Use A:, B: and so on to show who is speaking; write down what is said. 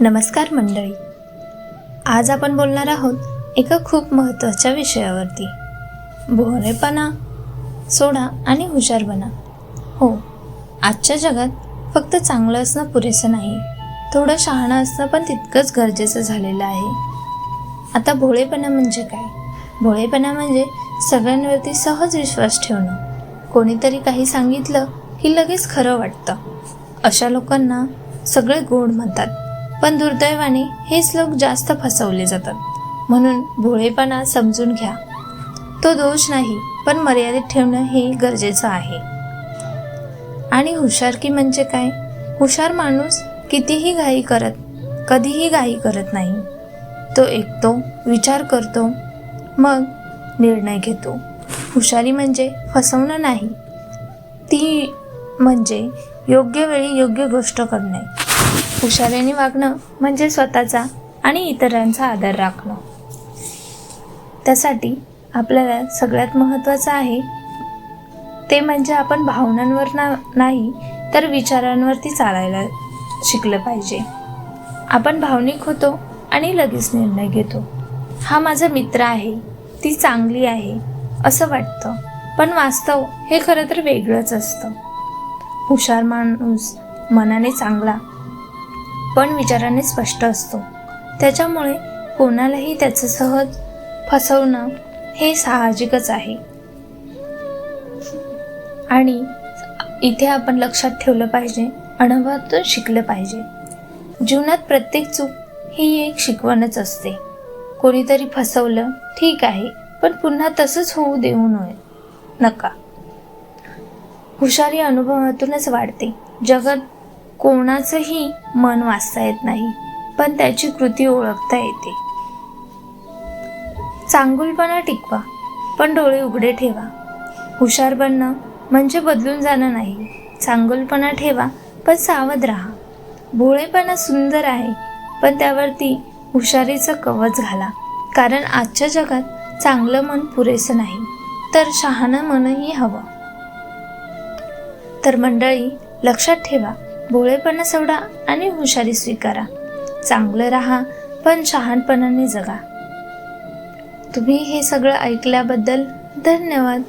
A: नमस्कार मंडळी. आज आपण बोलणार आहोत एका खूप महत्त्वाच्या विषयावरती. भोरेपणा सोडा आणि हुशारपणा. हो आजच्या जगात फक्त चांगलं असणं पुरेसं नाही थोडं शहाणं असणं पण तितकंच गरजेचं झालेलं आहे. आता भोळेपणा म्हणजे काय? भोळेपणा म्हणजे सगळ्यांवरती सहज विश्वास ठेवणं. कोणीतरी काही सांगितलं की लगेच खरं वाटतं. अशा लोकांना सगळे गोड म्हणतात. पण दुर्दैवाने हेच लोक जास्त फसवले जातात. म्हणून भोळेपणा समजून घ्या. तो दोष नाही पण मर्यादित ठेवणं हे गरजेचं आहे. आणि हुशारकी म्हणजे काय? हुशार माणूस कितीही घाई करत कधीही घाई करत नाही. तो ऐकतो विचार करतो मग निर्णय घेतो. हुशारी म्हणजे फसवणं नाही. ती म्हणजे योग्य वेळी योग्य गोष्ट करणे. हुशारीने वागणं म्हणजे स्वतःचा आणि इतरांचा आदर राखणं. त्यासाठी आपल्याला सगळ्यात महत्त्वाचं आहे ते म्हणजे आपण भावनांवर ना नाही तर विचारांवरती चालायला शिकलं पाहिजे. आपण भावनिक होतो आणि लगेच निर्णय घेतो. हा माझा मित्र आहे ती चांगली आहे असं वाटतं. पण वास्तव हे खरं तर वेगळंच असतं. हुशार माणूस मनाने चांगला पण विचाराने स्पष्ट असतो. त्याच्यामुळे कोणालाही त्याचं सहज फसवणं हे साहजिकच आहे. आणि इथे आपण लक्षात ठेवलं पाहिजे अनुभवातून शिकलं पाहिजे. जीवनात प्रत्येक चूक ही एक शिकवणच असते. कोणीतरी फसवलं ठीक आहे पण पुन्हा तसंच होऊ देऊ नये नका. हुशारी अनुभवातूनच वाढते. जगत कोणाचंही मन वाचता येत नाही पण त्याची कृती ओळखता येते. चांगुलपणा टिकवा पण डोळे उघडे ठेवा. हुशार बनणं म्हणजे बदलून जाणं नाही. चांगुलपणा ठेवा पण सावध राहा. भोळेपणा सुंदर आहे पण त्यावरती हुशारीचं कवच घाला. कारण आजच्या जगात चांगलं मन पुरेसं नाही तर शहाणं मनही हवं. तर मंडळी लक्षात ठेवा भोळेपणा सोडा आणि हुशारी स्वीकारा. चांगलं राहा पण शहाणपणाने जगा. तुम्ही हे सगळं ऐकल्याबद्दल धन्यवाद.